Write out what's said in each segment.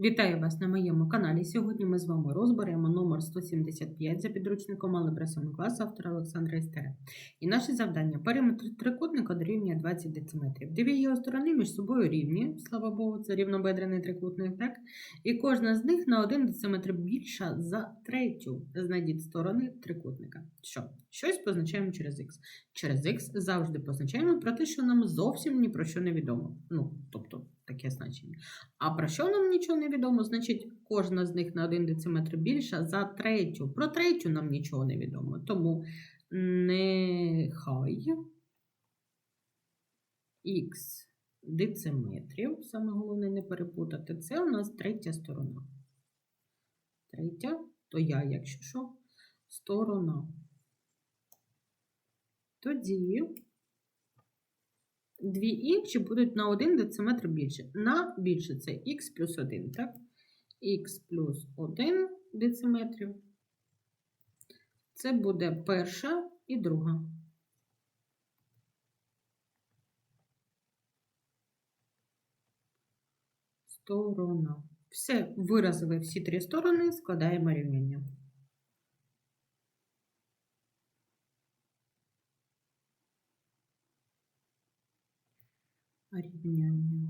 Вітаю вас на моєму каналі. Сьогодні ми з вами розберемо номер 175 за підручником Алебра 7 класу автора Олександра Істера. І наше завдання периметр трикутника дорівнює 20 дециметрів. Дві його сторони між собою рівні, слава Богу, це рівнобедрений трикутник, так? І кожна з них на 1 дециметр більша за третю. Знайдіть сторони трикутника. Що? Щось позначаємо через х. Через х завжди позначаємо про те, що нам зовсім ні про що не відомо. Ну, тобто таке значення. А про що нам нічого не відомо? Значить, кожна з них на 1 дециметр більша за третю. Про третю нам нічого не відомо. Тому нехай х дециметрів, саме головне не перепутати, це у нас третя сторона. Третя, то я, якщо що, сторона. Тоді дві інші будуть на 1 дециметр більше. На більше це х плюс 1, так? х плюс 1 дециметрів. Це буде перша і друга. Сторона. Все, виразили всі три сторони, складаємо рівняння. Рівняння.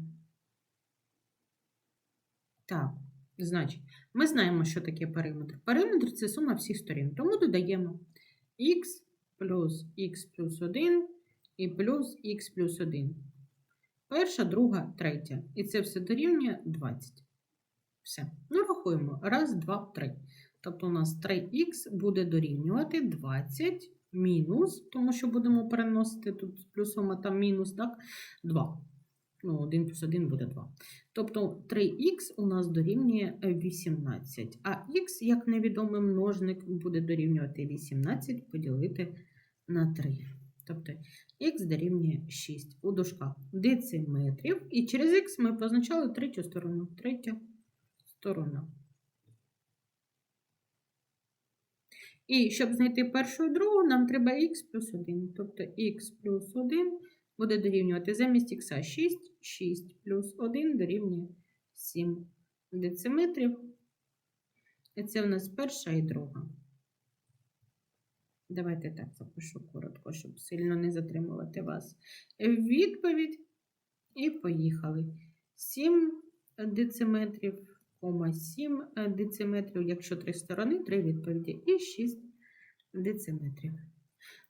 Так, значить, ми знаємо, що таке периметр. Периметр це сума всіх сторін. Тому додаємо х плюс х плюс 1 і плюс х плюс 1. Перша, друга, третя. І це все дорівнює 20. Все. Ну, рахуємо. Раз, два, три. Тобто у нас 3х буде дорівнювати 20 мінус, тому що будемо переносити тут з плюсом, а там мінус, так? 2. Ну, 1 плюс 1 буде 2. Тобто 3х у нас дорівнює 18. А х, як невідомий множник, буде дорівнювати 18 поділити на 3. Тобто х дорівнює 6 у дужках дециметрів. І через х ми позначали третю сторону. Третя сторона. І щоб знайти першу і другу, нам треба х плюс 1. Тобто х плюс 1 буде дорівнювати замість х 6, 6 плюс 1 дорівнює 7 дециметрів. І це в нас перша і друга. Давайте так запишу коротко, щоб сильно не затримувати вас. Відповідь. І поїхали. 7 дециметрів, 7 дециметрів, якщо три сторони, три відповіді, і 6 дециметрів.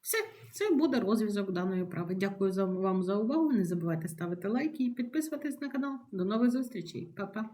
Все, це буде розв'язок даної вправи. Дякую вам за увагу. Не забувайте ставити лайки і підписуватись на канал. До нових зустрічей. Па-па!